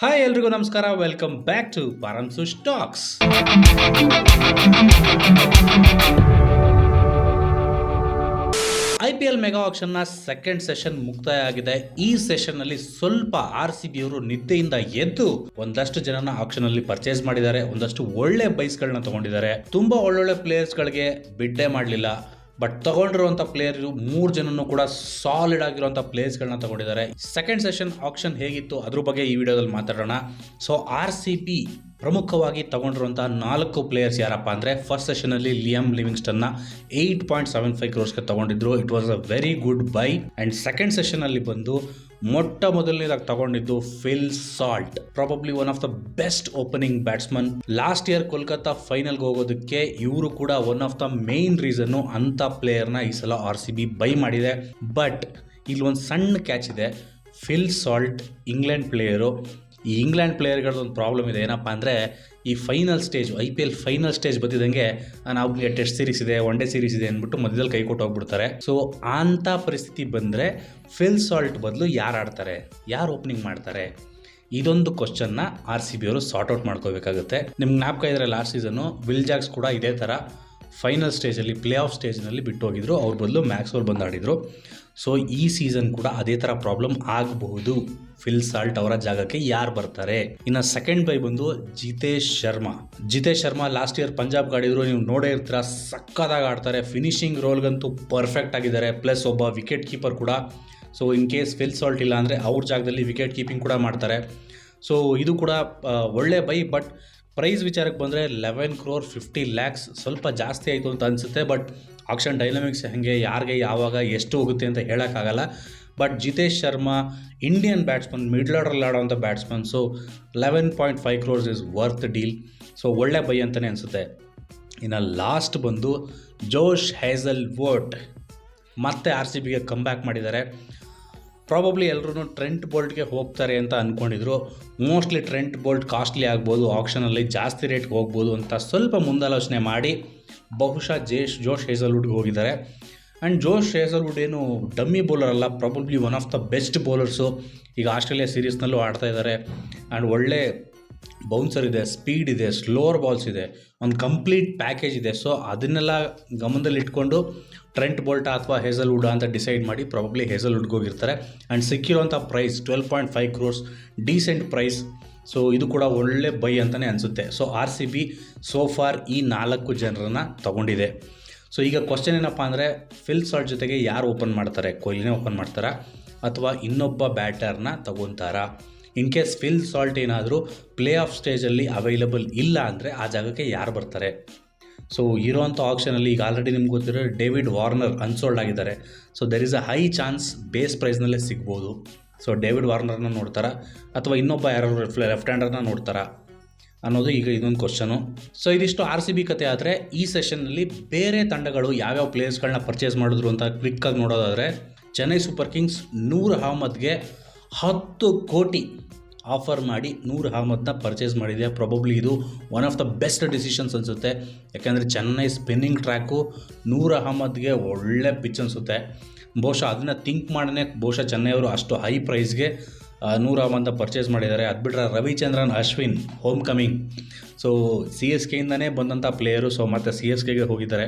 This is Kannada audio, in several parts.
ಹಾಯ್ ಎಲ್ರಿಗೂ ನಮಸ್ಕಾರ. Welcome back to ಪಾರಂಸು stocks I P L mega ಆಕ್ಷನ್ನ second session ಮುಕ್ತಾಯ ಆಗಿದೆ ಈ ಸೆಷನ್ ಅಲ್ಲಿ ಸ್ವಲ್ಪ ಆರ್ ಸಿ ಬಿ ಅವರು ನಿದ್ದೆಯಿಂದ ಎದ್ದು ಒಂದಷ್ಟು ಜನನ ಆಕ್ಷನ್ ಅಲ್ಲಿ ಪರ್ಚೇಸ್ ಮಾಡಿದ್ದಾರೆ. ಒಂದಷ್ಟು ಒಳ್ಳೆ ಬೈಸ್ ಗಳನ್ನ ತಗೊಂಡಿದ್ದಾರೆ. ತುಂಬಾ ಒಳ್ಳೊಳ್ಳೆ ಪ್ಲೇಯರ್ಸ್ ಗಳಿಗೆ ಬಿಡ್ಡೆ ಮಾಡಲಿಲ್ಲ. ಬಟ್ ತಗೊಂಡಿರುವಂಥ ಪ್ಲೇಯರ್ ಮೂರು ಜನನು ಕೂಡ ಸಾಲಿಡ್ ಆಗಿರುವಂಥ ಪ್ಲೇಯರ್ಸ್ಗಳನ್ನ ತಗೊಂಡಿದ್ದಾರೆ. ಸೆಕೆಂಡ್ ಸೆಷನ್ ಆಕ್ಷನ್ ಹೇಗಿತ್ತು ಅದ್ರ ಬಗ್ಗೆ ಈ ವಿಡಿಯೋದಲ್ಲಿ ಮಾತಾಡೋಣ. ಸೊ ಆರ್ ಸಿ ಪಿ ಪ್ರಮುಖವಾಗಿ ತಗೊಂಡಿರುವಂಥ ನಾಲ್ಕು ಪ್ಲೇಯರ್ಸ್ ಯಾರಪ್ಪ ಅಂದರೆ ಫಸ್ಟ್ ಸೆಷನಲ್ಲಿ ಲಿಯಮ್ ಲಿವಿಂಗ್ಸ್ಟನ್ನ ಏಯ್ಟ್ ಪಾಯಿಂಟ್ ಸೆವೆನ್ ಫೈವ್ ಕ್ರೋರ್ಸ್ಗೆ ತಗೊಂಡಿದ್ರು. It was a very good buy and second ಸೆಷನಲ್ಲಿ ಬಂದು ಮೊಟ್ಟ ಮೊದಲನೇದಾಗಿ ತಗೊಂಡಿದ್ದು Phil Salt. Probably one of the best opening batsman last year Kolkata ಫೈನಲ್ಗೆ ಹೋಗೋದಕ್ಕೆ ಇವರು ಕೂಡ ಒನ್ ಆಫ್ ದ ಮೇನ್ ರೀಸನ್ನು ಅಂಥ ಪ್ಲೇಯರ್ನ ಈ ಸಲ ಆರ್ ಸಿ ಬಿ ಬೈ ಮಾಡಿದೆ. ಬಟ್ ಇಲ್ಲಿ ಒಂದು ಸಣ್ಣ ಕ್ಯಾಚ್ ಇದೆ. ಫಿಲ್ ಸಾಲ್ಟ್ ಇಂಗ್ಲೆಂಡ್ ಪ್ಲೇಯರು ಈ ಇಂಗ್ಲೆಂಡ್ ಪ್ಲೇಯರ್ಗಳದ್ದು ಒಂದು ಪ್ರಾಬ್ಲಮ್ ಇದೆ. ಏನಪ್ಪ ಅಂದರೆ ಈ final stage I P L final stage ಬಂದಿದ್ದಂಗೆ ನಾವು ಟೆಸ್ಟ್ ಸೀರೀಸ್ ಇದೆ ಒನ್ ಡೇ ಸೀರೀಸ್ ಇದೆ ಅಂದ್ಬಿಟ್ಟು ಮಧ್ಯದಲ್ಲಿ ಕೈ ಕೊಟ್ಟು ಹೋಗ್ಬಿಡ್ತಾರೆ. ಸೊ ಅಂಥ ಪರಿಸ್ಥಿತಿ ಬಂದರೆ ಫಿಲ್ ಸಾಲ್ಟ್ ಬದಲು ಯಾರು ಆಡ್ತಾರೆ? ಯಾರು ಓಪನಿಂಗ್ ಮಾಡ್ತಾರೆ? ಇದೊಂದು ಕ್ವಶನ್ನ ಆರ್ ಸಿ ಬಿ ಅವರು ಸಾರ್ಟ್ ಔಟ್ ಮಾಡ್ಕೋಬೇಕಾಗುತ್ತೆ. ನಿಮ್ಗೆ ಜ್ಞಾಪಕ ಇದ್ರೆ ಲಾಸ್ಟ್ ಸೀಸನು ವಿಲ್ ಜಾಕ್ಸ್ ಕೂಡ ಇದೇ ಥರ ಫೈನಲ್ ಸ್ಟೇಜಲ್ಲಿ ಪ್ಲೇ ಆಫ್ ಸ್ಟೇಜ್ನಲ್ಲಿ ಬಿಟ್ಟು ಹೋಗಿದ್ರು. ಅವ್ರ ಬದಲು ಮ್ಯಾಕ್ಸ್ವೆಲ್ ಬಂದು ಬಂದಾಡಿದರು ಸೊ ಈ ಸೀಸನ್ ಕೂಡ ಅದೇ ಥರ ಪ್ರಾಬ್ಲಮ್ ಆಗಬಹುದು. ಫಿಲ್ ಸಾಲ್ಟ್ ಅವರ ಜಾಗಕ್ಕೆ ಯಾರು ಬರ್ತಾರೆ? ಇನ್ನು ಸೆಕೆಂಡ್ ಬೈ ಬಂದು ಜಿತೇಶ್ ಶರ್ಮಾ. ಜಿತೇಶ್ ಶರ್ಮಾ ಲಾಸ್ಟ್ ಇಯರ್ ಪಂಜಾಬ್ ಆಡಿದ್ರು ನೀವು ನೋಡೇ ಇರ್ತೀರ ಸಕ್ಕದಾಗಿ ಆಡ್ತಾರೆ. ಫಿನಿಶಿಂಗ್ ರೋಲ್ಗಂತೂ ಪರ್ಫೆಕ್ಟ್ ಆಗಿದ್ದಾರೆ. ಪ್ಲಸ್ ಒಬ್ಬ ವಿಕೆಟ್ ಕೀಪರ್ ಕೂಡ. So in case Phil Salt ಇಲ್ಲ ಅಂದರೆ ಅವ್ರ ಜಾಗದಲ್ಲಿ ವಿಕೆಟ್ ಕೀಪಿಂಗ್ ಕೂಡ ಮಾಡ್ತಾರೆ. ಸೊ ಇದು ಕೂಡ ಒಳ್ಳೆ ಬೈ ಬಟ್ ಪ್ರೈಸ್ ವಿಚಾರಕ್ಕೆ ಬಂದರೆ ಲೆವೆನ್ ಕ್ರೋರ್ ಫಿಫ್ಟಿ ಲ್ಯಾಕ್ಸ್ ಸ್ವಲ್ಪ ಜಾಸ್ತಿ ಆಯಿತು ಅಂತ ಅನಿಸುತ್ತೆ. ಬಟ್ ಆಕ್ಷನ್ ಡೈನಮಿಕ್ಸ್ ಹೆಂಗೆ, ಯಾರಿಗೆ ಯಾವಾಗ, ಎಷ್ಟು ಹೋಗುತ್ತೆ ಅಂತ ಹೇಳೋಕ್ಕಾಗಲ್ಲ. But Jitesh Sharma Indian batsman middle ಆರ್ಡ್ರಲ್ಲಿ ಆಡೋವಂಥ batsman so eleven point five crores is worth deal so ಒಳ್ಳೆ ಬೈ ಅಂತಲೇ ಅನಿಸುತ್ತೆ. ಇನ್ನು ಲಾಸ್ಟ್ ಬಂದು ಜೋಶ್ ಹ್ಯಾಸಲ್ ವೋಟ್ ಮತ್ತೆ ಆರ್ ಸಿ ಬಿಗೆ ಕಮ್ ಬ್ಯಾಕ್ ಮಾಡಿದ್ದಾರೆ. ಪ್ರಾಬಬ್ಲಿ ಎಲ್ಲರೂ ಟ್ರೆಂಟ್ ಬೋಲ್ಟ್ಗೆ ಹೋಗ್ತಾರೆ ಅಂತ ಅಂದ್ಕೊಂಡಿದ್ರು ಮೋಸ್ಟ್ಲಿ ಟ್ರೆಂಟ್ ಬೋಲ್ಟ್ ಕಾಸ್ಟ್ಲಿ ಆಗ್ಬೋದು ಆಕ್ಷನಲ್ಲಿ ಜಾಸ್ತಿ ರೇಟ್ಗೆ ಹೋಗ್ಬೋದು ಅಂತ ಸ್ವಲ್ಪ ಮುಂದಾಲೋಚನೆ ಮಾಡಿ ಬಹುಶಃ ಜೇಶ್, ಜೋಶ್ ಹೇಸಲ್ವುಡ್ಗೆ ಹೋಗಿದ್ದಾರೆ. ಆ್ಯಂಡ್ ಜೋಶ್ ಹೇಸಲ್ವುಡ್ ಏನು ಡಮ್ಮಿ ಬೌಲರ್ ಅಲ್ಲ probably one of the best bowlers ಈಗ ಆಸ್ಟ್ರೇಲಿಯಾ ಸೀರೀಸ್ನಲ್ಲೂ ಆಡ್ತಾ ಇದ್ದಾರೆ ಆ್ಯಂಡ್ ಒಳ್ಳೆ ಬೌನ್ಸರ್ ಇದೆ ಸ್ಪೀಡ್ ಇದೆ ಸ್ಲೋವರ್ ಬಾಲ್ಸ್ ಇದೆ. ಒಂದು ಕಂಪ್ಲೀಟ್ ಪ್ಯಾಕೇಜ್ ಇದೆ. ಸೊ ಅದನ್ನೆಲ್ಲ ಗಮನದಲ್ಲಿ ಇಟ್ಕೊಂಡು ಟ್ರೆಂಟ್ ಬೋಲ್ಟಾ ಅಥವಾ ಹೇಸಲ್ವುಡ್ ಅಂತ ಡಿಸೈಡ್ ಮಾಡಿ ಪ್ರಾಬಬ್ಲಿ ಹೇಸಲ್ವುಡ್ಗೆ ಹೋಗಿರ್ತಾರೆ. And ಸಿಕ್ಕಿರೋಂಥ price twelve point five crores decent price so ಇದು ಕೂಡ ಒಳ್ಳೆ ಬೈ ಅಂತಲೇ ಅನಿಸುತ್ತೆ. So R C B so far ಈ ನಾಲ್ಕು ಜನರನ್ನು ತಗೊಂಡಿದೆ. ಸೊ ಈಗ ಕ್ವಶನ್ ಏನಪ್ಪ ಅಂದರೆ ಫಿಲ್ ಸಾಲ್ಟ್ ಜೊತೆಗೆ ಯಾರು ಓಪನ್ ಮಾಡ್ತಾರೆ? ಕೊಹ್ಲಿನೇ ಓಪನ್ ಮಾಡ್ತಾರಾ? ಅಥವಾ ಇನ್ನೊಬ್ಬ ಬ್ಯಾಟರ್ನ ತಗೊತಾರಾ? ಇನ್ ಕೇಸ್ ಫಿಲ್ ಸಾಲ್ಟ್ ಏನಾದರೂ ಪ್ಲೇ ಆಫ್ ಸ್ಟೇಜಲ್ಲಿ ಅವೈಲಬಲ್ ಇಲ್ಲ ಅಂದರೆ ಆ ಜಾಗಕ್ಕೆ ಯಾರು ಬರ್ತಾರೆ? ಸೊ ಇರೋವಂಥ ಆಪ್ಷನಲ್ಲಿ ಈಗ ಆಲ್ರೆಡಿ ನಿಮ್ಗೆ ಗೊತ್ತಿರೋ ಡೇವಿಡ್ ವಾರ್ನರ್ ಅನ್ಸೋಲ್ಡ್ ಆಗಿದ್ದಾರೆ. So there is a high chance base ಪ್ರೈಸ್ನಲ್ಲೇ ಸಿಗ್ಬೋದು. ಸೊ ಡೇವಿಡ್ ವಾರ್ನರ್ನ ನೋಡ್ತಾರಾ? ಅಥವಾ ಇನ್ನೊಬ್ಬ ಯಾರು ಲೆಫ್ಟ್ ಹ್ಯಾಂಡರ್ನ ನೋಡ್ತಾರಾ? ಅನ್ನೋದು ಈಗ ಇದೊಂದು ಕ್ವಶನು ಸೊ ಇದಿಷ್ಟು ಆರ್ ಸಿ ಬಿ ಕತೆ ಆದರೆ ಈ ಸೆಷನ್ನಲ್ಲಿ ಬೇರೆ ತಂಡಗಳು ಯಾವ್ಯಾವ ಪ್ಲೇಯರ್ಸ್ಗಳನ್ನ ಪರ್ಚೇಸ್ ಮಾಡಿದ್ರು ಅಂತ ಕ್ವಿಕ್ಕಾಗಿ ನೋಡೋದಾದರೆ ಚೆನ್ನೈ ಸೂಪರ್ ಕಿಂಗ್ಸ್ ನೂರ್ ಅಹಮದ್ಗೆ ಹತ್ತು ಕೋಟಿ ಆಫರ್ ಮಾಡಿ ನೂರ್ ಅಹಮದ್ನ ಪರ್ಚೇಸ್ ಮಾಡಿದೆ. ಪ್ರಾಬಬ್ಲಿ ಇದು one of the best decisions ಅನಿಸುತ್ತೆ. ಯಾಕೆಂದರೆ ಚೆನ್ನೈ ಸ್ಪಿನ್ನಿಂಗ್ ಟ್ರ್ಯಾಕು ನೂರ್ ಅಹಮದ್ಗೆ ಒಳ್ಳೆ ಪಿಚ್ ಅನಿಸುತ್ತೆ. ಬಹುಶಃ ಅದನ್ನು ಥಿಂಕ್ ಮಾಡೇ ಬಹುಶಃ ಚೆನ್ನೈ ಅವರು ಅಷ್ಟು ಹೈ ಪ್ರೈಸ್ಗೆ ನೂರ ಒಂದು ಪರ್ಚೇಸ್ ಮಾಡಿದ್ದಾರೆ. ಅದು ಬಿಟ್ಟರೆ Ravichandran, Ashwin home coming so C S ಕೆಯಿಂದನೇ ಬಂದಂಥ ಪ್ಲೇಯರು ಸೊ ಮತ್ತು ಸಿ ಎಸ್ ಕೆಗೆ ಹೋಗಿದ್ದಾರೆ.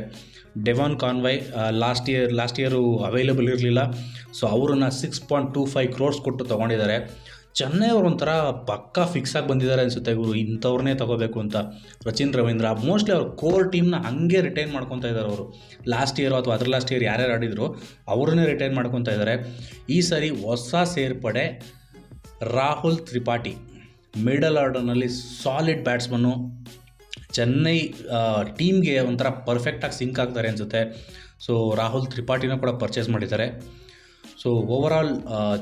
Devon Conway last year last year available ಇರಲಿಲ್ಲ. ಸೊ ಅವರನ್ನು six point two five crores ಕೊಟ್ಟು ತೊಗೊಂಡಿದ್ದಾರೆ. ಚೆನ್ನೈ ಅವರು ಒಂಥರ ಪಕ್ಕಾ ಫಿಕ್ಸ್ ಆಗಿ ಬಂದಿದ್ದಾರೆ ಅನಿಸುತ್ತೆ ಇವರು ಇಂಥವ್ರನ್ನೇ ತಗೋಬೇಕು ಅಂತ. ರಚಿನ್ ರವೀಂದ್ರ ಮೋಸ್ಟ್ಲಿ ಅವ್ರ ಕೋರ್ ಟೀಮ್ನ ಹಂಗೆ ರಿಟೈನ್ ಮಾಡ್ಕೊತಾ ಇದ್ದಾರೆ ಅವರು. ಲಾಸ್ಟ್ ಇಯರ್ ಅಥವಾ ಅದ್ರ ಲಾಸ್ಟ್ ಇಯರ್ ಯಾರ್ಯಾರು ಆಡಿದ್ರು, ಅವ್ರನ್ನೇ ರಿಟೈನ್ ಮಾಡ್ಕೊತಾ ಇದ್ದಾರೆ. ಈ ಸರಿ ಹೊಸ ಸೇರ್ಪಡೆ ರಾಹುಲ್ ತ್ರಿಪಾಠಿ ಮಿಡಲ್ ಆರ್ಡರ್ನಲ್ಲಿ ಸಾಲಿಡ್ ಬ್ಯಾಟ್ಸ್ಮನ್ನು ಚೆನ್ನೈ ಟೀಮ್ಗೆ ಒಂಥರ ಪರ್ಫೆಕ್ಟಾಗಿ ಸಿಂಕ್ ಆಗ್ತಾರೆ ಅನಿಸುತ್ತೆ. ಸೊ ರಾಹುಲ್ ತ್ರಿಪಾಠಿನೂ ಕೂಡ ಪರ್ಚೇಸ್ ಮಾಡಿದ್ದಾರೆ. ಸೊ ಓವರಾಲ್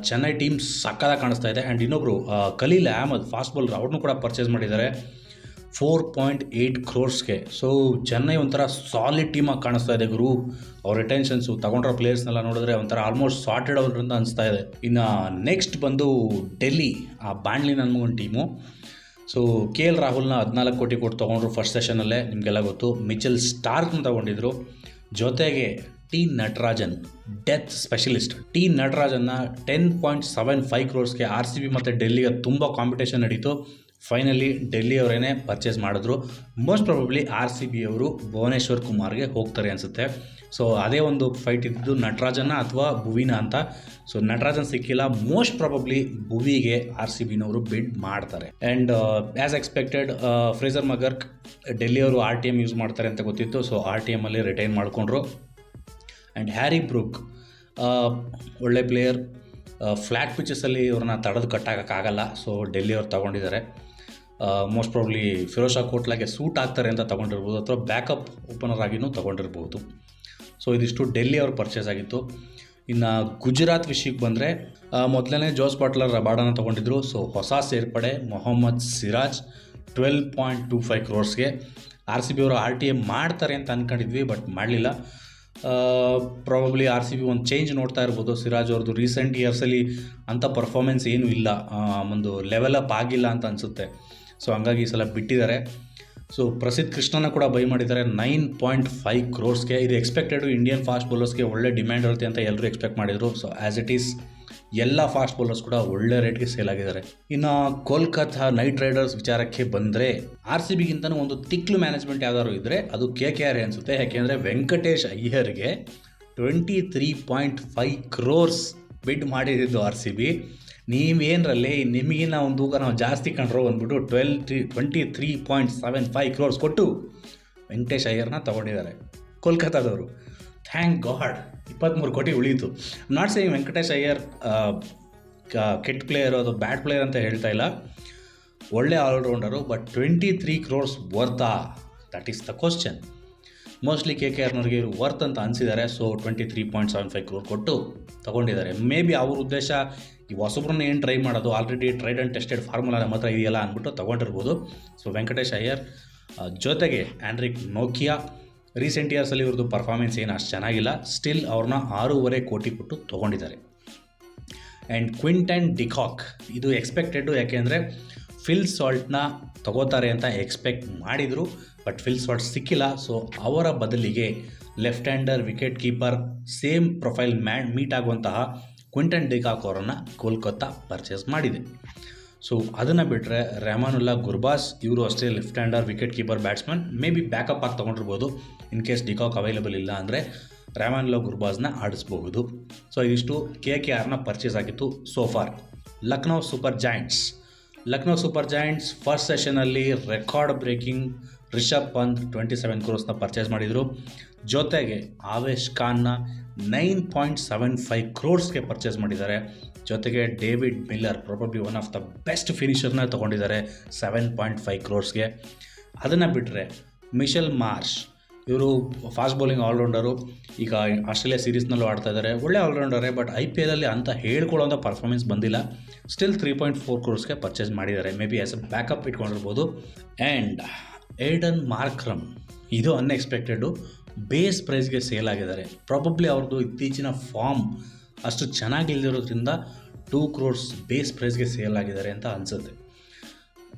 ಚೆನ್ನೈ ಟೀಮ್ ಸಕ್ಕದಾಗಿ ಕಾಣಿಸ್ತಾ ಇದೆ. ಆ್ಯಂಡ್ ಇನ್ನೊಬ್ಬರು ಕಲೀಲ್ ಅಹಮದ್ ಫಾಸ್ಟ್ ಬೌಲರ್ ಅವ್ರನ್ನೂ ಕೂಡ ಪರ್ಚೇಸ್ ಮಾಡಿದ್ದಾರೆ. ಫೋರ್ ಪಾಯಿಂಟ್ ಏಯ್ಟ್ ಕ್ರೋರ್ಸ್ಗೆ ಸೊ ಚೆನ್ನೈ ಒಂಥರ ಸಾಲಿಡ್ ಟೀಮಾಗಿ ಕಾಣಿಸ್ತಾ ಇದೆ ಗುರು. ಅವ್ರ ರಿಟೆನ್ಷನ್ಸು ತಗೊಂಡಿರೋ ಪ್ಲೇಯರ್ಸ್ನೆಲ್ಲ ನೋಡಿದ್ರೆ ಒಂಥರ ಆಲ್ಮೋಸ್ಟ್ ಸಾರ್ಟೆಡ್ ಅವ್ರ ಅಂತ ಅನಿಸ್ತಾ ಇದೆ. ಇನ್ನು ನೆಕ್ಸ್ಟ್ ಬಂದು ಡೆಲ್ಲಿ ಆ ಬ್ಯಾಂಡ್ಲಿ ಒಂದು ಟೀಮು ಸೊ ಕೆ ಎಲ್ ರಾಹುಲ್ನ ಹದಿನಾಲ್ಕು ಕೋಟಿ ಕೊಟ್ಟು ತೊಗೊಂಡ್ರು ಫಸ್ಟ್ ಸೆಷನಲ್ಲೇ ನಿಮಗೆಲ್ಲ ಗೊತ್ತು. ಮಿಚಲ್ ಸ್ಟಾರ್ಕ್ನ ತೊಗೊಂಡಿದ್ರು. ಜೊತೆಗೆ T Natarajan death specialist T ನಟರಾಜನ್ನ ten point seven five ಕ್ರೋರ್ಸ್ಗೆ ಆರ್ ಸಿ ಬಿ ಮತ್ತು ಡೆಲ್ಲಿಗೆ ತುಂಬ ಕಾಂಪಿಟೇಷನ್ ನಡೀತು. ಫೈನಲಿ ಡೆಲ್ಲಿ ಅವರೇನೆ ಪರ್ಚೇಸ್ ಮಾಡಿದ್ರು. Most probably R C B ಅವರು ಭುವನೇಶ್ವರ್ ಕುಮಾರ್ಗೆ ಹೋಗ್ತಾರೆ ಅನಿಸುತ್ತೆ. ಸೊ ಅದೇ ಒಂದು ಫೈಟ್ ಇದ್ದು ನಟರಾಜನ ಅಥವಾ ಭುವಿನ ಅಂತ. ಸೊ ನಟರಾಜನ್ ಸಿಕ್ಕಿಲ್ಲ. ಮೋಸ್ಟ್ ಪ್ರಾಬಬ್ಲಿ ಭುವಿಗೆ ಆರ್ ಸಿ ಬಿನವರು ಬಿಡ್ ಮಾಡ್ತಾರೆ. And as expected Fraser McGurk ಡೆಲ್ಲಿಯವರು R T M use ಮಾಡ್ತಾರೆ ಅಂತ ಗೊತ್ತಿತ್ತು. ಸೊ ಆರ್ ಟಿ ಎಮ್ಮಲ್ಲಿ ರಿಟೈನ್ ಮಾಡಿಕೊಂಡ್ರು. ಆ್ಯಂಡ್ ಹ್ಯಾರಿ ಬ್ರೂಕ್ ಒಳ್ಳೆ ಪ್ಲೇಯರ್ ಫ್ಲ್ಯಾಟ್ ಪಿಚಸಲ್ಲಿ ಇವ್ರನ್ನ ತಡೆದು ಕಟ್ಟಾಗೋಕ್ಕಾಗಲ್ಲ. ಸೊ ಡೆಲ್ಲಿ ಅವ್ರು ತೊಗೊಂಡಿದ್ದಾರೆ. ಮೋಸ್ಟ್ ಪ್ರಾಬ್ಲಿ ಫಿರೋಜ್ ಶಾ ಕೋಟ್ಲಾಗೆ ಸೂಟ್ ಆಗ್ತಾರೆ ಅಂತ ತೊಗೊಂಡಿರ್ಬೋದು, ಅಥವಾ ಬ್ಯಾಕಪ್ ಓಪನರ್ ಆಗಿನೂ ತೊಗೊಂಡಿರ್ಬೋದು. ಸೊ ಇದಿಷ್ಟು ಡೆಲ್ಲಿ ಅವ್ರ ಪರ್ಚೇಸ್ ಆಗಿತ್ತು. ಇನ್ನು ಗುಜರಾತ್ ವಿಷಯಕ್ಕೆ ಬಂದರೆ ಮೊದಲನೇ ಜೋಸ್ ಬಾಟ್ಲರ್ ರಬಾಡನ್ನು ತೊಗೊಂಡಿದ್ರು. ಸೊ ಹೊಸ ಸೇರ್ಪಡೆ Mohammed Siraj twelve point two five ಕ್ರೋರ್ಸ್ಗೆ R C B ಅವರು ಆರ್ ಟಿ ಎ ಮಾಡ್ತಾರೆ ಅಂತ ಅಂದ್ಕೊಂಡಿದ್ವಿ ಬಟ್ ಮಾಡಲಿಲ್ಲ. ಪ್ರಾಬಬ್ಲಿ ಆರ್ ಸಿ ಬಿ ಒಂದು ಚೇಂಜ್ ನೋಡ್ತಾ ಇರ್ಬೋದು. ಸಿರಾಜ್ ಅವ್ರದ್ದು ರೀಸೆಂಟ್ ಇಯರ್ಸಲ್ಲಿ ಅಂಥ ಪರ್ಫಾರ್ಮೆನ್ಸ್ ಏನೂ ಇಲ್ಲ. ಒಂದು ಲೆವೆಲ್ ಅಪ್ ಆಗಿಲ್ಲ ಅಂತ ಅನಿಸುತ್ತೆ. ಸೊ ಹಂಗಾಗಿ ಈ ಸಲ ಬಿಟ್ಟಿದ್ದಾರೆ. ಸೊ ಪ್ರಸಿದ್ಧ ಕೃಷ್ಣನ ಕೂಡ ಬೈ ಮಾಡಿದ್ದಾರೆ. ನೈನ್ ಪಾಯಿಂಟ್ ಫೈವ್ ಕ್ರೋರ್ಸ್ಗೆ ಇದು ಎಕ್ಸ್ಪೆಕ್ಟೆಡು ಇಂಡಿಯನ್ ಫಾಸ್ಟ್ ಬೌಲರ್ಸ್ಗೆ ಒಳ್ಳೆ ಡಿಮ್ಯಾಂಡ್ ಇರುತ್ತೆ ಅಂತ ಎಲ್ಲರೂ ಎಕ್ಸ್ಪೆಕ್ಟ್ ಮಾಡಿದರು. ಸೊ ಆ್ಯಸ್ ಇಟ್ ಈಸ್ ಎಲ್ಲ ಫಾಸ್ಟ್ ಬೌಲರ್ಸ್ ಕೂಡ ಒಳ್ಳೆ ರೇಟ್ಗೆ ಸೇಲ್ ಆಗಿದ್ದಾರೆ. ಇನ್ನು ಕೋಲ್ಕತ್ತಾ ನೈಟ್ ರೈಡರ್ಸ್ ವಿಚಾರಕ್ಕೆ ಬಂದರೆ ಆರ್ ಸಿ ಬಿಗಿಂತನೂ ಒಂದು ತಿಕ್ಲು ಮ್ಯಾನೇಜ್ಮೆಂಟ್ ಯಾವ್ದಾದ್ರು ಇದ್ದರೆ ಅದು ಕೆ ಕೆ ಆರ್ ಅನಿಸುತ್ತೆ. ಯಾಕೆಂದರೆ Venkatesh ಅಯ್ಯರ್ಗೆ twenty three point five crores bid ಮಾಡಿದ್ದು ಆರ್ ಸಿ ಬಿ ನೀವೇನರಲ್ಲಿ ನಿಮಗಿನ ಒಂದು ನಾವು ಜಾಸ್ತಿ ಕಂಡ್ರೋ ಅಂದ್ಬಿಟ್ಟು twelve three twenty three point seven five crores ಕೊಟ್ಟು ವೆಂಕಟೇಶ್ ಅಯ್ಯರ್ನ ತೊಗೊಂಡಿದ್ದಾರೆ. ಕೋಲ್ಕತ್ತಾದವರು ಥ್ಯಾಂಕ್ ಗಾಡ್ ಇಪ್ಪತ್ತ್ಮೂರು ಕೋಟಿ ಉಳಿಯಿತು. ನಾಟ್ ಸೇಮ್ ವೆಂಕಟೇಶ್ ಅಯ್ಯರ್ ಕೆಟ್ ಪ್ಲೇಯರ್ ಅದು ಬ್ಯಾಡ್ ಪ್ಲೇಯರ್ ಅಂತ ಹೇಳ್ತಾ ಇಲ್ಲ. ಒಳ್ಳೆ allrounder but twenty three crores ವರ್ತಾ that is the question mostly K K ಆರ್ನವ್ರಿಗೆ ಇವರು ವರ್ತ್ ಅಂತ ಅನಿಸಿದ್ದಾರೆ so twenty three point seven five crore ಕೊಟ್ಟು ತೊಗೊಂಡಿದ್ದಾರೆ. ಮೇ ಬಿ ಅವ್ರ ಉದ್ದೇಶ ಈ ಹೊಸಬ್ರನ್ನ ಏನು ಟ್ರೈ ಮಾಡೋದು? Already tried and tested formula ನಮ್ಮ ಹತ್ರ ಇದೆಯಲ್ಲ ಅಂದ್ಬಿಟ್ಟು ತೊಗೊಂಡಿರ್ಬೋದು. ಸೊ ವೆಂಕಟೇಶ್ ಅಯ್ಯರ್ ಜೊತೆಗೆ ಆ್ಯಂಡ್ರಿಕ್ ನೋಕಿಯಾ ರೀಸೆಂಟ್ ಇಯರ್ಸಲ್ಲಿ ಇವ್ರದ್ದು ಪರ್ಫಾರ್ಮೆನ್ಸ್ ಏನು ಅಷ್ಟು ಚೆನ್ನಾಗಿಲ್ಲ. ಸ್ಟಿಲ್ ಅವ್ರನ್ನ ಆರೂವರೆ ಕೋಟಿ ಕೊಟ್ಟು ತೊಗೊಂಡಿದ್ದಾರೆ. And Quinton and de Kock ಇದು ಎಕ್ಸ್ಪೆಕ್ಟೆಡು ಯಾಕೆಂದರೆ ಫಿಲ್ ಸಾಲ್ಟ್ನ ತಗೋತಾರೆ ಅಂತ ಎಕ್ಸ್ಪೆಕ್ಟ್ ಮಾಡಿದರು ಬಟ್ ಫಿಲ್ ಸಾಲ್ಟ್ ಸಿಕ್ಕಿಲ್ಲ. ಸೊ ಅವರ ಬದಲಿಗೆ left hander wicket keeper same profile man meet ಆಗುವಂತಹ ಕ್ವಿಂಟನ್ ಡಿಕಾಕ್ ಅವರನ್ನು ಕೋಲ್ಕತ್ತಾ ಪರ್ಚೇಸ್ ಮಾಡಿದೆ. ಸೊ ಅದನ್ನು ಬಿಟ್ಟರೆ ರೆಹಮಾನುಲ್ಲಾ ಗುರ್ಬಾಸ್, ಇವರು ಅಷ್ಟೇ left hander wicket keeper batsman maybe backup ಆಗಿ ತೊಗೊಂಡಿರ್ಬೋದು in case de Kock available ಇಲ್ಲ ಅಂದರೆ ರೆಹಮಾನುಲ್ಲಾ ಗುರ್ಬಾಸ್ನ ಆಡಿಸ್ಬಹುದು. ಸೊ ಇದಿಷ್ಟು ಕೆ ಕೆ ಆರ್ನ ಪರ್ಚೇಸ್ ಆಗಿತ್ತು so far Lucknow Super Giants Lucknow Super Giants first ಸೆಷನಲ್ಲಿ record breaking Rishabh Pant twenty seven ಕ್ರೋರ್ಸ್ನ purchase ಮಾಡಿದರು. ಜೊತೆಗೆ ಆವೇಶ್ ಖಾನ್ನ ನೈನ್ ಪಾಯಿಂಟ್ ಸೆವೆನ್ ಫೈವ್ ಕ್ರೋರ್ಸ್ಗೆ ಪರ್ಚೇಸ್ ಮಾಡಿದ್ದಾರೆ. ಜೊತೆಗೆ David Miller probably one of the best ಫಿನಿಷರ್ನ ತೊಗೊಂಡಿದ್ದಾರೆ ಸೆವೆನ್ ಪಾಯಿಂಟ್ ಫೈವ್ ಕ್ರೋರ್ಸ್ಗೆ ಅದನ್ನು ಬಿಟ್ಟರೆ ಮಿಶೆಲ್ ಮಾರ್ಷ್, ಇವರು ಫಾಸ್ಟ್ ಬೌಲಿಂಗ್ ಆಲ್ರೌಂಡರು ಈಗ ಆಸ್ಟ್ರೇಲಿಯಾ ಸೀರೀಸ್ನಲ್ಲೂ ಆಡ್ತಾ ಇದ್ದಾರೆ ಒಳ್ಳೆ ಆಲ್ರೌಂಡರೇ ಬಟ್ ಐ ಪಿ ಎಲಲ್ಲಿ ಅಂತ ಹೇಳ್ಕೊಳ್ಳೋಂಥ ಪರ್ಫಾರ್ಮೆನ್ಸ್ ಬಂದಿಲ್ಲ. ಸ್ಟಿಲ್ ತ್ರೀ ಪಾಯಿಂಟ್ ಫೋರ್ ಕ್ರೋರ್ಸ್ಗೆ ಪರ್ಚೇಸ್ ಮಾಡಿದ್ದಾರೆ. May be as a backup ಇಟ್ಕೊಂಡಿರ್ಬೋದು. ಆ್ಯಂಡ್ ಏಡನ್ ಮಾರ್ಕ್ರಮ್ ಇದು ಅನ್ಎಕ್ಸ್ಪೆಕ್ಟೆಡು ಬೇಸ್ ಪ್ರೈಸ್ಗೆ ಸೇಲ್ ಆಗಿದ್ದಾರೆ. ಪ್ರಾಬಬ್ಲಿ ಅವ್ರದ್ದು ಇತ್ತೀಚಿನ ಫಾರ್ಮ್ ಅಷ್ಟು ಚೆನ್ನಾಗಿಲ್ದಿರೋದ್ರಿಂದ ಟೂ ಕ್ರೋರ್ಸ್ ಬೇಸ್ ಪ್ರೈಸ್ಗೆ ಸೇಲ್ ಆಗಿದ್ದಾರೆ ಅಂತ ಅನಿಸುತ್ತೆ.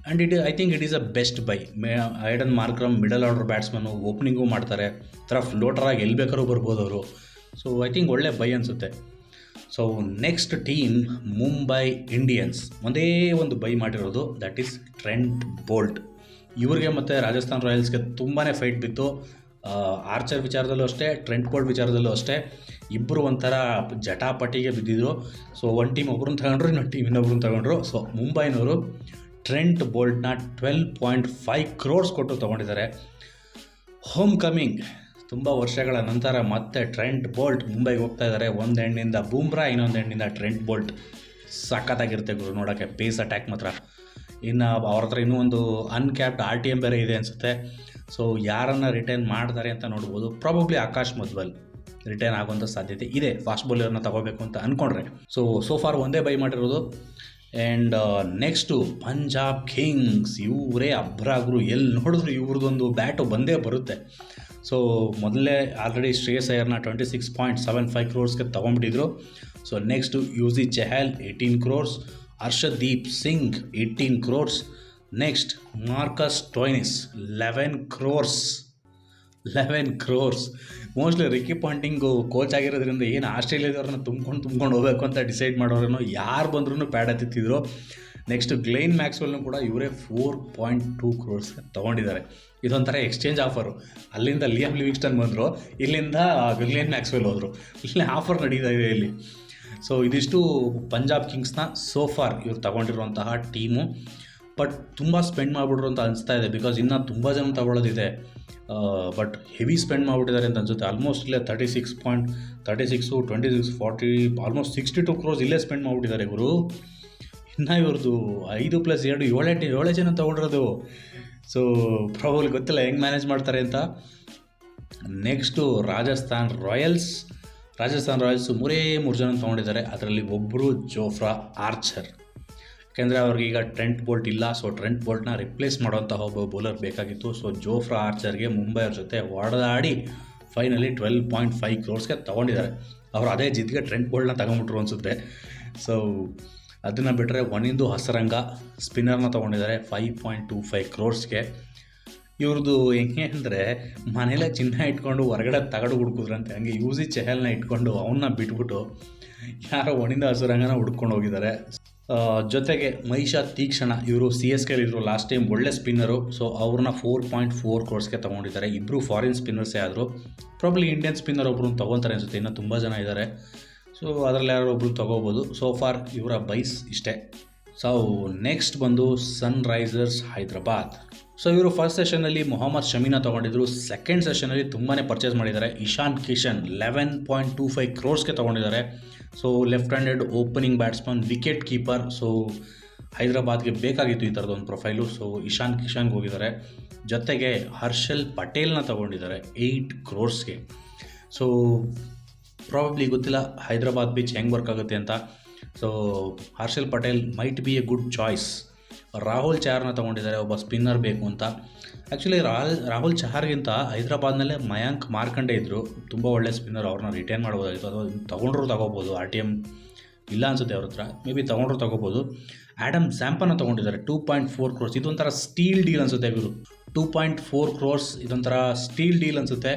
And it I think it is a best buy may Aiden Markram middle order batsman opening ಮಾಡ್ತಾರೆ. ಥರ ಫ್ಲೋಟರಾಗಿ ಎಲ್ಲಿ ಬೇಕಾದ್ರೂ ಬರ್ಬೋದು ಅವರು. ಸೊ ಐ ಥಿಂಕ್ ಒಳ್ಳೆ ಬೈ ಅನಿಸುತ್ತೆ. So next team Mumbai Indians ಒಂದೇ ಒಂದು ಬೈ ಮಾಡಿರೋದು. ದಟ್ ಈಸ್ ಟ್ರೆಂಟ್ ಬೋಲ್ಟ್ ಇವ್ರಿಗೆ ಮತ್ತು ರಾಜಸ್ಥಾನ್ ರಾಯಲ್ಸ್ಗೆ ತುಂಬಾ ಫೈಟ್ ಬಿತ್ತು. ಆರ್ಚರ್ ವಿಚಾರದಲ್ಲೂ ಅಷ್ಟೇ, ಟ್ರೆಂಟ್ ಬೋಲ್ಟ್ ವಿಚಾರದಲ್ಲೂ ಅಷ್ಟೇ ಇಬ್ಬರು ಒಂಥರ ಜಟಾಪಟಿಗೆ ಬಿದ್ದಿದ್ರು. ಸೊ ಒಂದು ಟೀಮ್ ಒಬ್ರನ್ನ ತಗೊಂಡ್ರು, ಇನ್ನೊಂದು ಟೀಮ್ ಇನ್ನೊಬ್ರನ್ನ ತಗೊಂಡ್ರು. ಸೊ ಮುಂಬೈನವರು ಟ್ರೆಂಟ್ ಬೋಲ್ಟ್ನ ಟ್ವೆಲ್ ಪಾಯಿಂಟ್ ಫೈವ್ ಕ್ರೋರ್ಸ್ ಕೊಟ್ಟು ತೊಗೊಂಡಿದ್ದಾರೆ. ಹೋಮ್ ಕಮಿಂಗ್ ತುಂಬ ವರ್ಷಗಳ ನಂತರ ಮತ್ತೆ ಟ್ರೆಂಟ್ ಬೋಲ್ಟ್ ಮುಂಬೈಗೆ ಹೋಗ್ತಾ ಇದ್ದಾರೆ. ಒಂದು ಹೆಣ್ಣಿಂದ ಬೂಮ್ರಾ, ಇನ್ನೊಂದು ಹೆಣ್ಣಿಂದ ಟ್ರೆಂಟ್ ಬೋಲ್ಟ್. ಸಖತ್ತಾಗಿರುತ್ತೆ ಗುರು ನೋಡೋಕ್ಕೆ ಪೇಸ್ ಅಟ್ಯಾಕ್ ಮಾತ್ರ. ಇನ್ನು ಅವ್ರ ಹತ್ರ ಇನ್ನೂ ಒಂದು ಅನ್ಕ್ಯಾಪ್ಡ್ ಆರ್ ಟಿ ಎಂ ಬೇರೆ ಇದೆ ಅನಿಸುತ್ತೆ. ಸೊ ಯಾರನ್ನು ರಿಟೈನ್ ಮಾಡ್ತಾರೆ ಅಂತ ನೋಡ್ಬೋದು. ಪ್ರಾಬಬ್ಲಿ ಆಕಾಶ್ ಮದ್ವಲ್ ರಿಟೈನ್ ಆಗುವಂಥ ಸಾಧ್ಯತೆ ಇದೆ. ಫಾಸ್ಟ್ ಬೌಲರ್ನ ತಗೋಬೇಕು ಅಂತ ಅಂದ್ಕೊಂಡ್ರೆ ಸೊ ಸೋ ಫಾರ್ ಒಂದೇ ಬೈ ಮಾಡಿರೋದು. ಆ್ಯಂಡ್ ನೆಕ್ಸ್ಟು ಪಂಜಾಬ್ ಕಿಂಗ್ಸ್ ಇವರೇ ಅಬ್ರಾಗ್ರು. ಎಲ್ಲಿ ನೋಡಿದ್ರು ಇವ್ರದ್ದೊಂದು ಬ್ಯಾಟು ಬಂದೇ ಬರುತ್ತೆ. ಸೊ ಮೊದಲೇ already Shreyas ಅಯ್ಯರ್ನ twenty six point seven five ಕ್ರೋರ್ಸ್ಗೆ ತೊಗೊಂಡ್ಬಿಟ್ಟಿದ್ರು so next Yuzi Chahal eighteen crores Harshdeep Singh eighteen crores next Marcus Stoinis eleven crores eleven crores mostly Ricky Ponting coach ಆಗಿರೋದ್ರಿಂದ ಏನು ಆಸ್ಟ್ರೇಲಿಯಾದವ್ರನ್ನ ತುಂಬ್ಕೊಂಡು ತುಂಬ್ಕೊಂಡು ಹೋಗಬೇಕು ಅಂತ ಡಿಸೈಡ್ ಮಾಡೋರೇನೋ, ಯಾರು ಬಂದ್ರೂ ಪ್ಯಾಡ್ ಹತ್ತಿತ್ತಿದ್ರು ನೆಕ್ಸ್ಟ್ ಗ್ಲೈನ್ ಮ್ಯಾಕ್ಸ್ವೆಲ್ನು ಕೂಡ ಇವರೇ ಫೋರ್ ಪಾಯಿಂಟ್ ಟೂ ಕ್ರೋರ್ಸ್ ತೊಗೊಂಡಿದ್ದಾರೆ. ಇದೊಂಥರ ಎಕ್ಸ್ಚೇಂಜ್ ಆಫರು ಅಲ್ಲಿಂದ ಲಿಯಮ್ ಲಿವಿಂಗ್ಸ್ಟನ್ ಬಂದರು, ಇಲ್ಲಿಂದ ಗ್ಲೇನ್ ಮ್ಯಾಕ್ಸ್ವೆಲ್ ಹೋದರು. ಇಲ್ಲಿ ಆಫರ್ ನಡೀತಾ ಇದೆ ಇಲ್ಲಿ. ಸೊ ಇದಿಷ್ಟು ಪಂಜಾಬ್ ಕಿಂಗ್ಸ್ನ ಸೋಫಾರ್ ಇವ್ರು ತಗೊಂಡಿರುವಂತಹ ಟೀಮು ಬಟ್ ತುಂಬ ಸ್ಪೆಂಡ್ ಮಾಡಿಬಿಟ್ರು ಅಂತ ಅನಿಸ್ತಾ ಇದೆ ಬಿಕಾಸ್ ಇನ್ನೂ ತುಂಬ ಜನ ತಗೊಳ್ಳೋದಿದೆ. ಬಟ್ ಹೆವಿ ಸ್ಪೆಂಡ್ ಮಾಡಿಬಿಟ್ಟಿದ್ದಾರೆ ಅಂತ ಅನ್ಸುತ್ತೆ. ಆಲ್ಮೋಸ್ಟ್ ಇಲ್ಲೇ thirty six point thirty six twenty six forty almost sixty two crores ಇಲ್ಲೇ ಸ್ಪೆಂಡ್ ಮಾಡಿಬಿಟ್ಟಿದ್ದಾರೆ ಇವರು ಇನ್ನು ಇವ್ರದ್ದು ಐದು ಪ್ಲಸ್ ಎರಡು ಏಳೆಂಟು ಟಿ- ಏಳೇ ಜನ ತೊಗೊಂಡಿರೋದು ಸೊ ಪ್ರಾಬಲ್ ಗೊತ್ತಿಲ್ಲ ಹೆಂಗೆ ಮ್ಯಾನೇಜ್ ಮಾಡ್ತಾರೆ ಅಂತ. Next Rajasthan Royals Rajasthan Royals ಮೂರೇ ಮೂರು ಜನ ತೊಗೊಂಡಿದ್ದಾರೆ. ಅದರಲ್ಲಿ ಒಬ್ಬರು ಜೋಫ್ರಾ ಆರ್ಚರ್ ಯಾಕೆಂದರೆ ಅವ್ರಿಗೆ ಈಗ ಟ್ರೆಂಟ್ ಬೋಲ್ಟ್ ಇಲ್ಲ. ಸೊ ಟ್ರೆಂಟ್ ಬೋಲ್ಟ್ನ ರಿಪ್ಲೇಸ್ ಮಾಡೋಂಥ ಒಬ್ಬ ಬೌಲರ್ ಬೇಕಾಗಿತ್ತು. ಸೊ ಜೋಫ್ರಾ ಆರ್ಚರ್ಗೆ ಮುಂಬೈ ಅವ್ರ ಜೊತೆ ಹೊಡೆದಾಡಿ ಫೈನಲಿ ಟ್ವೆಲ್ ಪಾಯಿಂಟ್ ಫೈವ್ ಕ್ರೋರ್ಸ್ಗೆ ತೊಗೊಂಡಿದ್ದಾರೆ. ಅವರು ಅದೇ ಜಿದ್ಗೆ ಟ್ರೆಂಟ್ ಬೋಲ್ಟ್ನ ತಗೊಂಬಿಟ್ರು ಅನಿಸುತ್ತೆ. ಸೊ ಅದನ್ನು ಬಿಟ್ಟರೆ ಒನಿಂದು ಹಸರಂಗ ಸ್ಪಿನ್ನರ್ನ ತೊಗೊಂಡಿದ್ದಾರೆ ಫೈವ್ ಪಾಯಿಂಟ್ ಟೂ ಫೈವ್ ಕ್ರೋರ್ಸ್ಗೆ ಇವ್ರದ್ದು ಹೆಂಗೆ ಅಂದರೆ ಮನೇಲೆ ಚಿನ್ನ ಇಟ್ಕೊಂಡು ಹೊರಗಡೆ ತಗಡು ಹುಡುಕಿದ್ರಂತೆ. ಹಂಗೆ ಯೂಸಿ ಚಹಲ್ನ ಇಟ್ಕೊಂಡು ಅವನ್ನ ಬಿಟ್ಬಿಟ್ಟು ಯಾರೋ ಒಣಿಂದ ಹಸುರಂಗನ ಹುಡ್ಕೊಂಡು ಹೋಗಿದ್ದಾರೆ. ಜೊತೆಗೆ ಮಹಿಷಾ ತೀಕ್ಷಣ ಇವರು ಸಿ ಎಸ್ ಕೆಲ್ ಇದ್ರು ಲಾಸ್ಟ್ ಟೈಮ್ ಒಳ್ಳೆ ಸ್ಪಿನ್ನರು ಸೊ ಅವ್ರನ್ನ ಫೋರ್ ಪಾಯಿಂಟ್ ಫೋರ್ ಕ್ರೋರ್ಸ್ಗೆ ತೊಗೊಂಡಿದ್ದಾರೆ. ಇಬ್ಬರು ಫಾರಿನ್ ಸ್ಪಿನ್ನರ್ಸೇ ಆದರು. ಪ್ರಾಬ್ಲಿ ಇಂಡಿಯನ್ ಸ್ಪಿನ್ನರ್ ಒಬ್ಬರು ತೊಗೊತಾರೆ ಅನಿಸುತ್ತೆ. ಇನ್ನೂ ತುಂಬ ಜನ ಇದ್ದಾರೆ ಸೊ ಅದರಲ್ಲಿ ಯಾರೋ ಒಬ್ರು ತೊಗೋಬೋದು. ಸೊ ಫಾರ್ ಇವರ ಬೈಸ್ ಇಷ್ಟೇ. ಸೊ ನೆಕ್ಸ್ಟ್ ಬಂದು ಸನ್ ರೈಸರ್ಸ್ ಹೈದ್ರಾಬಾದ್. ಸೊ ಇವರು ಫಸ್ಟ್ ಸೆಷನಲ್ಲಿ ಮೊಹಮ್ಮದ್ ಶಮೀನ ತೊಗೊಂಡಿದ್ರು. ಸೆಕೆಂಡ್ ಸೆಷನಲ್ಲಿ ತುಂಬಾ ಪರ್ಚೇಸ್ ಮಾಡಿದ್ದಾರೆ. Ishan Kishan eleven point two five ಕ್ರೋರ್ಸ್ಗೆ ತೊಗೊಂಡಿದ್ದಾರೆ. So left handed opening batsman wicket keeper so ಹೈದರಾಬಾದ್ಗೆ ಬೇಕಾಗಿತ್ತು ಈ ಥರದೊಂದು ಪ್ರೊಫೈಲು. ಸೊ ಇಶಾನ್ ಕಿಶಾನ್ಗೆ ಹೋಗಿದ್ದಾರೆ. ಜೊತೆಗೆ ಹರ್ಷಲ್ ಪಟೇಲ್ನ ತಗೊಂಡಿದ್ದಾರೆ ಏಯ್ಟ್ ಕ್ರೋರ್ಸ್ಗೆ ಸೊ ಪ್ರಾಬಬ್ಲಿ ಗೊತ್ತಿಲ್ಲ, ಹೈದರಾಬಾದ್ ಬೀಚ್ ಹೆಂಗೆ ವರ್ಕ್ ಆಗುತ್ತೆ ಅಂತ. So Harshal Patel might be a good choice Rahul ಚಾರ್ನ ತೊಗೊಂಡಿದ್ದಾರೆ, ಒಬ್ಬ ಸ್ಪಿನ್ನರ್ ಬೇಕು ಅಂತ. ಆ್ಯಕ್ಚುಲಿ ರಾಹುಲ್ ರಾಹುಲ್ ಚಹಾರ್ಗಿಂತ ಹೈದರಾಬಾದ್ನಲ್ಲೇ ಮಯಾಂಕ್ ಮಾರ್ಕಂಡೆ ಇದ್ದರು ತುಂಬ ಒಳ್ಳೆ ಸ್ಪಿನ್ನರ್ ಅವ್ರನ್ನ ರಿಟೈನ್ ಮಾಡ್ಬೋದಾಗಿತ್ತು. ಅಥವಾ ತೊಗೊಂಡ್ರು ತಗೋಬೋದು ಆರ್ ಟಿ ಎಂ ಇಲ್ಲ ಅನ್ಸುತ್ತೆ ಅವ್ರ ಹತ್ರ. ಮೇ ಬಿ ತೊಗೊಂಡ್ರು ತೊಗೋಬೋದು. ಆ್ಯಡಮ್ ಸ್ಯಾಂಪನ್ನ ತೊಗೊಂಡಿದ್ದಾರೆ ಟೂ ಪಾಯಿಂಟ್ ಫೋರ್ ಕ್ರೋರ್ಸ್ ಇದೊಂಥರ ಸ್ಟೀಲ್ ಡೀಲ್ ಅನಿಸುತ್ತೆ ಇವರು ಟೂ ಪಾಯಿಂಟ್ ಫೋರ್ ಕ್ರೋರ್ಸ್ ಇದೊಂಥರ ಸ್ಟೀಲ್ ಡೀಲ್ ಅನಿಸುತ್ತೆ.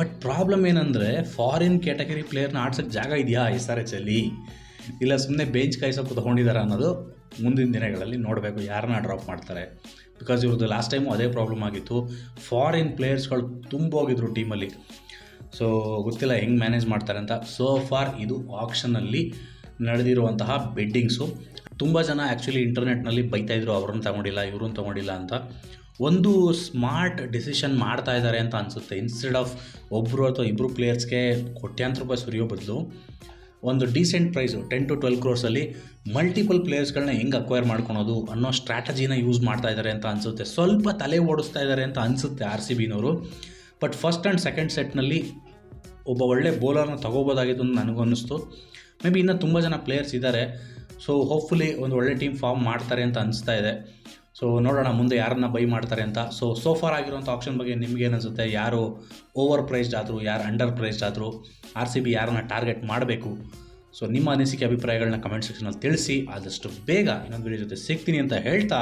ಬಟ್ ಪ್ರಾಬ್ಲಮ್ ಏನಂದರೆ ಫಾರಿನ್ ಕ್ಯಾಟಗರಿ ಪ್ಲೇಯರ್ನ ಆಡ್ಸೋಕ್ಕೆ ಜಾಗ ಇದೆಯಾ ಎಸ್ ಆರ್ ಎಚ್ ಅಲ್ಲಿ? ಇಲ್ಲ ಸುಮ್ಮನೆ ಬೆಂಚ್ ಕಾಯಿಸೋಕ್ಕೂ ತೊಗೊಂಡಿದ್ದಾರೆ ಅನ್ನೋದು ಮುಂದಿನ ದಿನಗಳಲ್ಲಿ ನೋಡಬೇಕು ಯಾರನ್ನ ಡ್ರಾಪ್ ಮಾಡ್ತಾರೆ. ಬಿಕಾಸ್ ಇವ್ರದ್ದು ಲಾಸ್ಟ್ ಟೈಮು ಅದೇ ಪ್ರಾಬ್ಲಮ್ ಆಗಿತ್ತು. ಫಾರಿನ್ ಪ್ಲೇಯರ್ಸ್ಗಳು ತುಂಬ ಹೋಗಿದ್ರು ಟೀಮಲ್ಲಿ ಸೊ ಗೊತ್ತಿಲ್ಲ ಹೆಂಗೆ ಮ್ಯಾನೇಜ್ ಮಾಡ್ತಾರೆ ಅಂತ. ಸೋ ಫಾರ್ ಇದು ಆಕ್ಷನಲ್ಲಿ ನಡೆದಿರುವಂತಹ ಬೆಡ್ಡಿಂಗ್ಸು ತುಂಬ ಜನ ಆ್ಯಕ್ಚುಲಿ ಇಂಟರ್ನೆಟ್ನಲ್ಲಿ ಬೈತಾಯಿದ್ರು ಅವ್ರನ್ನ ತಗೊಂಡಿಲ್ಲ, ಇವ್ರನ್ನ ತಗೊಂಡಿಲ್ಲ ಅಂತ. ಒಂದು ಸ್ಮಾರ್ಟ್ ಡಿಸಿಷನ್ ಮಾಡ್ತಾ ಇದ್ದಾರೆ ಅಂತ ಅನಿಸುತ್ತೆ. ಇನ್ಸ್ಟೆಡ್ ಆಫ್ ಒಬ್ಬರು ಅಥವಾ ಇಬ್ಬರು ಪ್ಲೇಯರ್ಸ್ಗೆ ಕೋಟ್ಯಾಂತರ ರೂಪಾಯಿ ಸುರಿಯೋ ಬದಲು ಒಂದು decent price ten to twelve ಕ್ರೋರ್ಸಲ್ಲಿ multiple ಪ್ಲೇಯರ್ಸ್ಗಳನ್ನ ಹೆಂಗೆ ಅಕ್ವೈರ್ ಮಾಡ್ಕೊಳೋದು ಅನ್ನೋ ಸ್ಟ್ರಾಟಜಿನ ಯೂಸ್ ಮಾಡ್ತಾ ಇದ್ದಾರೆ ಅಂತ ಅನಿಸುತ್ತೆ. ಸ್ವಲ್ಪ ತಲೆ ಓಡಿಸ್ತಾ ಇದ್ದಾರೆ ಅಂತ ಅನಿಸುತ್ತೆ ಆರ್ ಸಿ ಬಿನವರು ಬಟ್ ಫಸ್ಟ್ ಆ್ಯಂಡ್ ಸೆಕೆಂಡ್ ಸೆಟ್ನಲ್ಲಿ ಒಬ್ಬ ಒಳ್ಳೆ ಬೌಲರ್ನ ತಗೋಬೋದಾಗಿತ್ತು ಅಂತ ನನಗನ್ನಿಸ್ತು ಮೇ ಬಿ ಇನ್ನೂ ತುಂಬ ಜನ ಪ್ಲೇಯರ್ಸ್ ಇದ್ದಾರೆ ಸೊ ಹೋಪ್ಫುಲಿ ಒಂದು ಒಳ್ಳೆ ಟೀಮ್ ಫಾರ್ಮ್ ಮಾಡ್ತಾರೆ ಅಂತ ಅನಿಸ್ತಾ ಇದೆ. ಸೊ ನೋಡೋಣ ಮುಂದೆ ಯಾರನ್ನ ಬೈ ಮಾಡ್ತಾರೆ ಅಂತ. ಸೊ ಸೋಫಾರ್ ಆಗಿರುವಂಥ ಆಪ್ಷನ್ ಬಗ್ಗೆ ನಿಮ್ಗೆ ಅನಿಸುತ್ತೆ? ಯಾರು ಓವರ್ ಪ್ರೈಸ್ಡ್ ಆದರೂ, ಯಾರು ಅಂಡರ್ ಪ್ರೈಸ್ಡ್ ಆದರೂ ಆರ್ ಸಿ ಬಿ ಯಾರನ್ನ ಟಾರ್ಗೆಟ್ ಮಾಡಬೇಕು? ಸೊ ನಿಮ್ಮ ಅನಿಸಿಕೆ ಅಭಿಪ್ರಾಯಗಳನ್ನ ಕಮೆಂಟ್ ಸೆಕ್ಷನಲ್ಲಿ ತಿಳಿಸಿ, ಆದಷ್ಟು ಬೇಗ ಇನ್ನೊಂದು ವಿಡಿಯೋ ಜೊತೆ ಸಿಗ್ತೀನಿ ಅಂತ ಹೇಳ್ತಾ